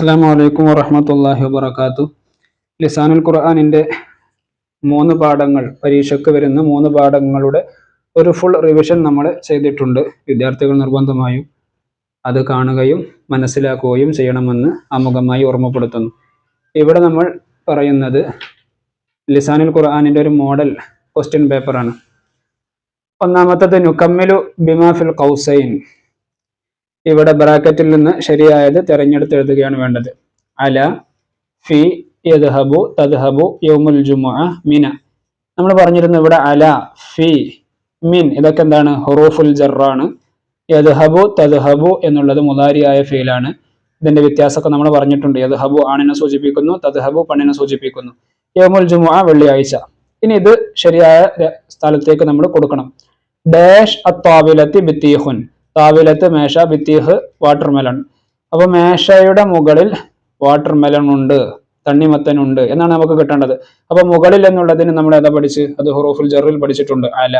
അസ്സാം വലൈക്കും വറഹമത്തല്ലാഹി വബർക്കാത്തു ലിസാനുൽ ഖുർആാനിന്റെ മൂന്ന് പാഠങ്ങൾ പരീക്ഷയ്ക്ക് വരുന്ന മൂന്ന് പാഠങ്ങളുടെ ഒരു ഫുൾ റിവിഷൻ നമ്മൾ ചെയ്തിട്ടുണ്ട്. വിദ്യാർത്ഥികൾ നിർബന്ധമായും അത് കാണുകയും മനസ്സിലാക്കുകയും ചെയ്യണമെന്ന് അമുഖമായി ഓർമ്മപ്പെടുത്തുന്നു. ഇവിടെ നമ്മൾ പറയുന്നത് ലിസാനുൽ ഖുർആാനിന്റെ ഒരു മോഡൽ ക്വസ്റ്റ്യൻ പേപ്പറാണ് ഒന്നാമത്തത് നുക്കമ്മിലു ബിമാഫിൽ കൗസൈൻ ഇവിടെ ബ്രാക്കറ്റിൽ നിന്ന് ശരിയായത് തിരഞ്ഞെടുത്ത് എഴുതുകയാണ് വേണ്ടത്. അല ഫി യദ്ഹബു തദ്ഹബു യൗമുൽ ജുമുഅ മിന. നമ്മൾ പറഞ്ഞിരുന്നു ഇവിടെ അല ഫി മിൻ ഇതൊക്കെ എന്താണ്? ഹുറൂഫുൽ ജറാണ്. യദ്ഹബു തദ്ഹബു എന്നുള്ളത് മുതാരിയായ ഫീലാണ്. ഇതിന്റെ വ്യത്യാസമൊക്കെ നമ്മൾ പറഞ്ഞിട്ടുണ്ട്. യദ്ഹബു ആണിനെ സൂചിപ്പിക്കുന്നു തദ്ഹബു പണിനെ സൂചിപ്പിക്കുന്നു. യൗമുൽ ജുമുഅ വെള്ളിയാഴ്ച. ഇനി ഇത് ശരിയായ സ്ഥലത്തേക്ക് നമ്മൾ കൊടുക്കണം. ഡാഷ് അത്താവിലത്തി ബിത്തീഹുൻ. താവിലത്ത് മേശ ബിത്തീഹ് വാട്ടർമെലൺ. അപ്പൊ മേശയുടെ മുകളിൽ വാട്ടർമെലൺ ഉണ്ട് തണ്ണിമത്തൻ ഉണ്ട് എന്നാണ് നമുക്ക് കിട്ടേണ്ടത്. അപ്പൊ മുകളിൽ എന്നുള്ളതിന് നമ്മൾ ഏതാ പഠിച്ച്? അത് ഹുറൂഫുൽ ജറിൽ പഠിച്ചിട്ടുണ്ട് അല.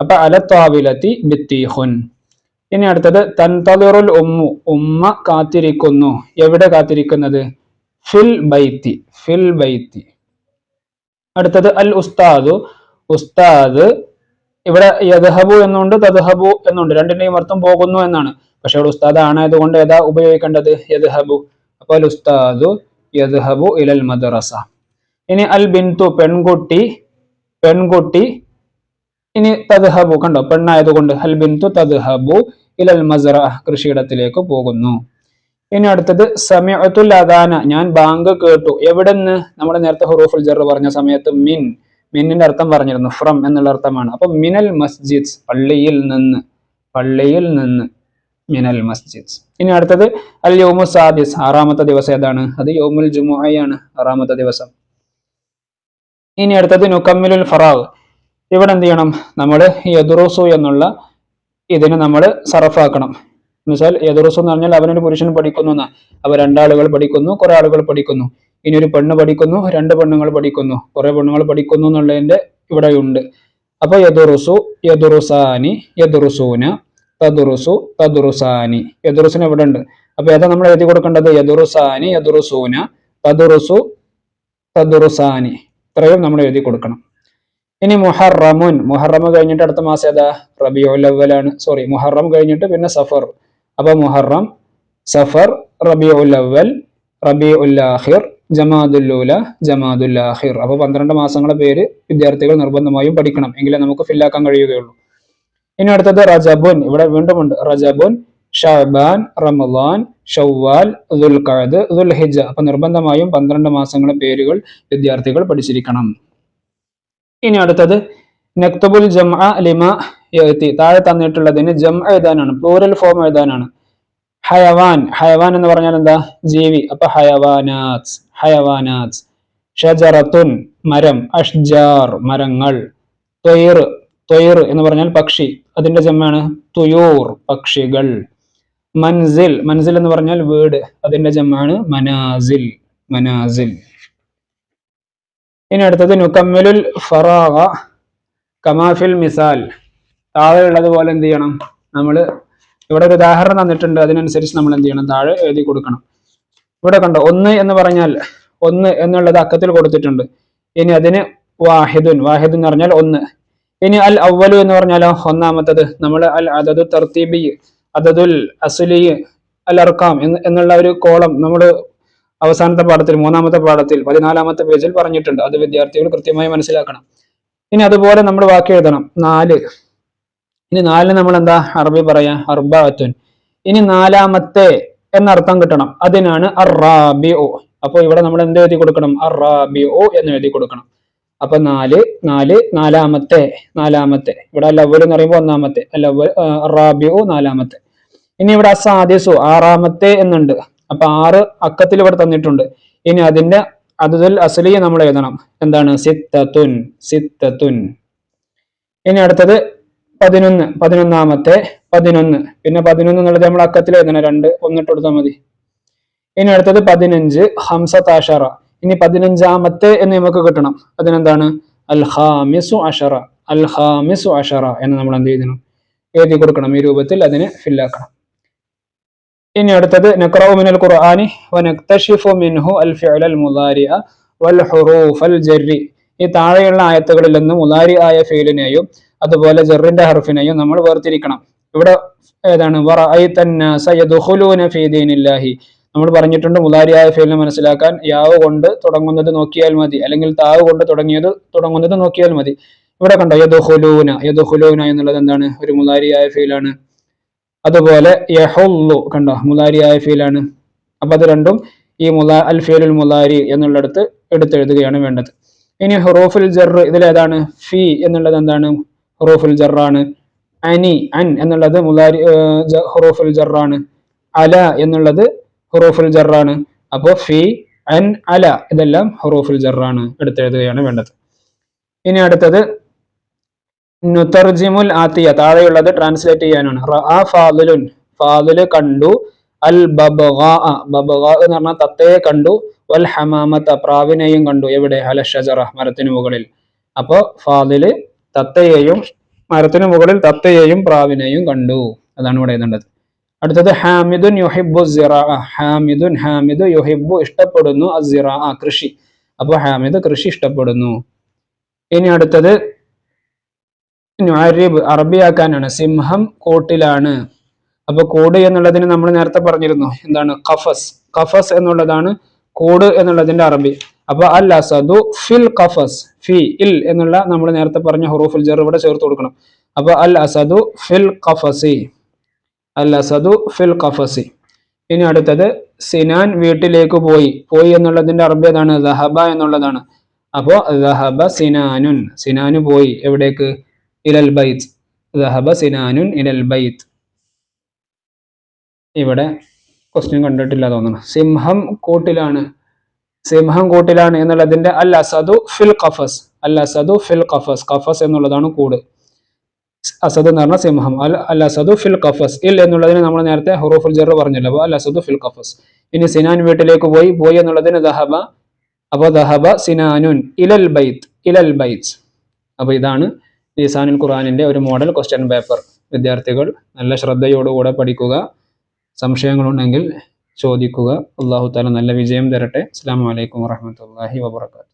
അപ്പൊ അല താവിലത്തി ബിത്തീഹുൻ ഇനി അടുത്തത് തൻതലിറുൽ ഉമ്മു ഉമ്മ കാത്തിരിക്കുന്നു. എവിടെ കാത്തിരിക്കുന്നത്? ഫിൽ ബൈത്തി ഫിൽ ബൈത്തി. അടുത്തത് അൽ ഉസ്താദു ഉസ്താദ് ഇവിടെ യദ്ഹബു എന്നുണ്ട് തദ്ഹബു എന്നുണ്ട്. രണ്ടിന്റെയും അർത്ഥം പോകുന്നു എന്നാണ്. പക്ഷെ ഇവിടെ ഉസ്താദ് ആണായതുകൊണ്ട് ഏതാ ഉപയോഗിക്കേണ്ടത്? യദ്ഹബു. അപ്പോൾ ഉസ്താദു യദ്ഹബു ഇലൽ മദ്റസ ഇനി അൽ ബിന്തു പെൺകുട്ടി പെൺകുട്ടി ഇനി തദ്ഹബു. കണ്ടോ പെണ്ണായതുകൊണ്ട് അൽ ബിന്തു തദ്ഹബു ഇലൽ മസറ കൃഷിയിടത്തിലേക്ക് പോകുന്നു. ഇനി അടുത്തത് സമയത്തുൽ അദാന. ഞാൻ ബാങ്ക് കേട്ടു. എവിടെന്ന്? നമ്മുടെ നേരത്തെ ഹുറൂഫുൽ ജർ പറഞ്ഞ സമയത്ത് മിൻ. മിന്നിന്റെ അർത്ഥം പറഞ്ഞിരുന്നു ഫ്രം എന്നുള്ള അർത്ഥമാണ്. അപ്പൊ മിനൽ മസ്ജിദ് പള്ളിയിൽ നിന്ന് പള്ളിയിൽ നിന്ന് മിനൽ മസ്ജിദ്. ഇനി അടുത്തത് അൽ യോമു സാദിസ് ആറാമത്തെ ദിവസം ഏതാണ്? അത് യോമുൽ ജുമുഅയാണ് ആറാമത്തെ ദിവസം. ഇനി അടുത്തത് നുക്കമ്മിലുൽ ഫറാവ് ഇവിടെ എന്ത് ചെയ്യണം? നമ്മൾ യദുറുസു എന്നുള്ള ഇതിനെ നമ്മൾ സറഫാക്കണം. എന്നുവെച്ചാൽ യദുറുസു എന്ന് പറഞ്ഞാൽ അവനൊരു പുരുഷൻ പഠിക്കുന്നു എന്നാ. അവ രണ്ടാളുകൾ പഠിക്കുന്നു കുറെ ആളുകൾ പഠിക്കുന്നു. ഇനി ഒരു പെണ്ണ് പഠിക്കുന്നു രണ്ട് പെണ്ണുങ്ങൾ പഠിക്കുന്നു. കുറെ പെണ്ണുങ്ങൾ പഠിക്കുന്നു എന്നുള്ളതിന്റെ ഇവിടെയുണ്ട്. അപ്പൊ യദുറുസു യദുറുസാനി യദുറുസൂന തദുറുസു തദുറുസാനി. യദുറുസിന് ഇവിടെ ഉണ്ട് അപ്പൊ ഏതാ നമ്മൾ എഴുതി കൊടുക്കേണ്ടത്? യദുറുസാനി യദുറുസൂന തദുറുസു തദുറുസാനി. ഇത്രയും നമ്മൾ എഴുതി കൊടുക്കണം. ഇനി മുഹറമുൻ. മുഹറം കഴിഞ്ഞിട്ട് അടുത്ത മാസം ഏതാ? റബിയുൽ അവലാണ് സോറി മുഹറം കഴിഞ്ഞിട്ട് പിന്നെ സഫർ. അപ്പൊ മുഹറം സഫർ റബിയുൽ അവൽ റബിയുൽ ജമാദുല്ലൂല ജമാദുല്ലാഹിർ അപ്പോൾ പന്ത്രണ്ട് മാസങ്ങളെ പേര് വിദ്യാർത്ഥികൾ നിർബന്ധമായും പഠിക്കണം. എങ്കിലേ നമുക്ക് ഫില്ലാക്കാൻ കഴിയുകയുള്ളൂ. ഇനി അടുത്തത് റജബുൻ. ഇവിടെ വീണ്ടും ഉണ്ട്. റജബുൻ ഷാബാൻ റമദാൻ ഷവ്വാൽ ദുൽഖാദ് ദുൽഹിജ. അപ്പൊ നിർബന്ധമായും പന്ത്രണ്ട് മാസങ്ങളെ പേരുകൾ വിദ്യാർത്ഥികൾ പഠിച്ചിരിക്കണം. ഇനി അടുത്തത് നക്തബുൽ ജംഅ ലിമ താഴെ തന്നിട്ടുള്ളതിന് ജം എഴുതാനാണ്. പ്ലൂറൽ ഫോം എഴുതാനാണ്. ഹയവാൻ. ഹയവാൻ എന്ന് പറഞ്ഞാൽ എന്താ? ജീവി. അപ്പൊ ഹയവാനാത്ത് ഹയവാനാത്ത് ഷജറത്തുൻ. മരം. അഷ്ജാർ. മരങ്ങൾ. തൊയർ. തൊയർ എന്ന് പറഞ്ഞാൽ പക്ഷി. അതിന്റെ ജമ്മാണ് തുയൂർ. പക്ഷികൾ. മൻസിൽ. മൻസിൽ എന്ന് പറഞ്ഞാൽ വീട്. അതിന്റെ ജമ്മാണ് മനാസിൽ. മനാസിൽ. ഇനി അടുത്തത് നുക്കമ്മലുൽ ഫറാഗ. കമാഫിൽ മിസാൽ. താഴെ ഉള്ളതുപോലെ എന്ത് ചെയ്യണം? നമ്മൾ ഇവിടെ ഒരു ഉദാഹരണം തന്നിട്ടുണ്ട്. അതിനനുസരിച്ച് നമ്മൾ എന്ത് ചെയ്യണം? താഴെ എഴുതി കൊടുക്കണം. ഇവിടെ കണ്ടോ? ഒന്ന് എന്ന് പറഞ്ഞാൽ ഒന്ന് എന്നുള്ളത് അക്കത്തിൽ കൊടുത്തിട്ടുണ്ട്. ഇനി അതിന് വാഹിദുൻ. വാഹിദ് എന്ന് പറഞ്ഞാൽ ഒന്ന്. ഇനി അൽ അവലു എന്ന് പറഞ്ഞാലോ? ഒന്നാമത്തത് നമ്മൾ അൽ അതതു തർത്തീബി അതതുൽ അസുലി അൽ അർക്കാം എന്നുള്ള ഒരു കോളം നമ്മൾ അവസാനത്തെ പാഠത്തിൽ മൂന്നാമത്തെ പാഠത്തിൽ പതിനാലാമത്തെ പേജിൽ പറഞ്ഞിട്ടുണ്ട്. അത് വിദ്യാർത്ഥികൾ കൃത്യമായി മനസ്സിലാക്കണം. ഇനി അതുപോലെ നമ്മൾ വാക്ക് എഴുതണം. നാല്. ഇനി നാലിന് നമ്മൾ എന്താ അറബി പറയാ അർബാത്തുൻ ഇനി നാലാമത്തെ എന്നർത്ഥം കിട്ടണം. അതിനാണ് അറാബി ഒ അപ്പൊ ഇവിടെ നമ്മൾ എന്ത് എഴുതി കൊടുക്കണം? അറാബി ഒ എന്ന് എഴുതി കൊടുക്കണം. അപ്പൊ നാല് നാല് നാലാമത്തെ നാലാമത്തെ. ഇവിടെ ലവൽ എന്ന് പറയുമ്പോൾ ഒന്നാമത്തെ. ലവൽ അറാബി ഒ നാലാമത്തെ. ഇനി ഇവിടെ അസാദിസു ആറാമത്തെ എന്നുണ്ട്. അപ്പൊ ആറ് അക്കത്തിൽ ഇവിടെ തന്നിട്ടുണ്ട്. ഇനി അതിന്റെ അതുൽ അസലിയെ നമ്മൾ എഴുതണം. എന്താണ്? സിത്തത്തുൻ സിത്തത്തുൻ. ഇനി അടുത്തത് പതിനൊന്ന് പതിനൊന്നാമത്തെ പതിനൊന്ന്. പിന്നെ പതിനൊന്ന് എന്നുള്ളത് നമ്മൾ അക്കത്തിൽ എഴുതണം. രണ്ട് ഒന്നിട്ട് കൊടുത്താൽ മതി. ഇനി അടുത്തത് പതിനഞ്ച് ഹംസത്താഷറ ഇനി പതിനഞ്ചാമത്തെ എന്ന് നമുക്ക് കിട്ടണം. അതിനെന്താണ്? അൽ ഹാമിസു അഷറ. അൽ ഹാമിസു അഷറ എന്ന് നമ്മൾ എന്ത് ചെയ്യണം എഴുതി കൊടുക്കണം. ഈ രൂപത്തിൽ അതിനെ ഫില്ലാക്കണം ഇനി അടുത്തത് നക്റഉ മിനൽ ഖുർആനി. വനക്തഷിഫു മിൻഹു അൽ ഫിഅൽ അൽ മുദാരിഅ വൽ ഹുറൂഫ് അൽ ജർരി ഈ താഴെയുള്ള ആയത്തുകളിൽ നിന്ന് മുദാരി ആയ ഫീലിനെയും അതുപോലെ ജെറിന്റെ ഹർഫിനെയും നമ്മൾ വേർതിരിക്കണം. ഇവിടെ ഏതാണ്? നമ്മൾ പറഞ്ഞിട്ടുണ്ട് മുതാരിയായ ഫീലിനെ മനസ്സിലാക്കാൻ യാവ് കൊണ്ട് തുടങ്ങുന്നത് നോക്കിയാൽ മതി. അല്ലെങ്കിൽ താവ് കൊണ്ട് തുടങ്ങിയത് തുടങ്ങുന്നത് നോക്കിയാൽ മതി. ഇവിടെ കണ്ടോ? യദുഹുലൂന യദുഹുലൂന എന്നുള്ളത് എന്താണ്? ഒരു മുതാരിയായ ഫീലാണ്. അതുപോലെ യഹുല്ലു കണ്ടോ? മുതാരിയായ ഫീലാണ്. അപ്പൊ അത് രണ്ടും ഈ മുലാ അൽ ഫീലുൽ മുലാരി എന്നുള്ളിടത്ത് എടുത്തെഴുതുകയാണ് വേണ്ടത്. ഇനി ഹുറൂഫുൽ ജർ ഇതിലേതാണ്? ഫി എന്നുള്ളത് എന്താണ്? ഹുറൂഫുൽ ജറാണ്. അനി അൻ എന്നുള്ളത് മുലാരി ഹുറൂഫുൽ ജറാണ്. അല എന്നുള്ളത് ഹുറൂഫുൽ ജറാണ്. അപ്പോൾ ഫി അൻ അല ഇതെല്ലാം ഹുറൂഫുൽ ജറാണ് എടുത്തെഴുതുകയാണ് വേണ്ടത്. ഇനി അടുത്തത് നുതർജിമുൽ ആത്തിയ താഴെയുള്ളത് ട്രാൻസ്ലേറ്റ് ചെയ്യാനാണ്. റഅ ഫാദിലുൻ ഫാദിൽ കണ്ടു. അൽ ബബ്ഗാ ബബഗ എന്ന് പറഞ്ഞാൽ തത്തയെ കണ്ടു. വൽ ഹമാമത്ത പ്രാവിനെയും കണ്ടു. എവിടെ? അല ഷജറ മരത്തിന് മുകളിൽ. അപ്പോ ഫാദിൽ തത്തയെയും മരത്തിനു മുകളിൽ തത്തയെയും പ്രാവിനെയും കണ്ടു. അതാണ് ഇവിടെ എഴുതേണ്ടത്. അടുത്തത് ഹാമിദുൻ യുഹിബു ഹാമിദുൻ ഹാമിദു യുഹിബു ഇഷ്ടപ്പെടുന്നു കൃഷി. അപ്പോൾ ഹാമിദ് കൃഷി ഇഷ്ടപ്പെടുന്നു. ഇനി അടുത്തത് നുഅരിബ് അറബിയാക്കാനാണ് സിംഹം കോട്ടിലാണ്. അപ്പൊ കോട് എന്നുള്ളതിന് നമ്മൾ നേരത്തെ പറഞ്ഞിരുന്നു എന്താണ് കഫസ്. കഫസ് എന്നുള്ളതാണ് കോട് എന്നുള്ളതിന്റെ അറബി. അപ്പൊ അൽ അസദു ഫിൽ കഫസ് ഫി ഇൽ എന്നുള്ള നമ്മൾ നേരത്തെ പറഞ്ഞ ഹുറൂഫുൽ ജർ ഇവിടെ ചേർത്ത് കൊടുക്കണം. അപ്പൊ അൽ അസദു ഫിൽ കഫസി അൽ അസദു ഫിൽ കഫസി ഇനി അടുത്തത് സിനാൻ വീട്ടിലേക്ക് പോയി. പോയി എന്നുള്ളതിന്റെ അറബി ഏതാണ്? ദഹബ എന്നുള്ളതാണ്. അപ്പോ ദഹബ സിനാനുൻ സിനാനു പോയി എവിടേക്ക്? ഇലൽ ബൈത്ത്. ദഹബ സിനാനുൻ ഇലൽ ബൈത്ത്. ഇവിടെ ക്വസ്റ്റ്യൻ കണ്ടിട്ടില്ല തോന്നുന്നു. സിംഹം കൂട്ടിലാണ്. സിംഹം കൂട്ടിലാണ് എന്നുള്ളതിന്റെ അൽ അസദു ഫിൽ കഫസ് അൽ അസദു ഫിൽ കഫസ് കഫസ് എന്നുള്ളതാണ് കൂട്. അസദ് എന്ന് പറഞ്ഞ സിംഹം. അൽ അൽ അസദു ഫിൽ കഫസ് ഇൽ എന്നുള്ളതിന് നമ്മൾ നേരത്തെ ഹുറൂഫുൽ ജർ പറഞ്ഞല്ലോ? അപ്പോൾ അൽ അസദു ഫിൽ കഫസ് ഇനി സിനാൻ വീട്ടിലേക്ക് പോയി. പോയി എന്നുള്ളതിന് ദഹബ. അപ്പോൾ ദഹബ സിനാനുൻ ഇലൽ ബൈത്ത്. ഇലൽ ബൈത്ത്. അപ്പോൾ ഇതാണ് നിസാനുൽ ഖുറാനിന്റെ ഒരു മോഡൽ ക്വസ്റ്റ്യൻ പേപ്പർ വിദ്യാർത്ഥികൾ നല്ല ശ്രദ്ധയോടുകൂടെ പഠിക്കുക. സംശയങ്ങളുണ്ടെങ്കിൽ ചോദിക്കുക. അള്ളാഹു താല നല്ല വിജയം തരട്ടെ. അസ്സാം വലൈക്കും വാഹമത്തല്ലാഹി വാബർക്കാത്തു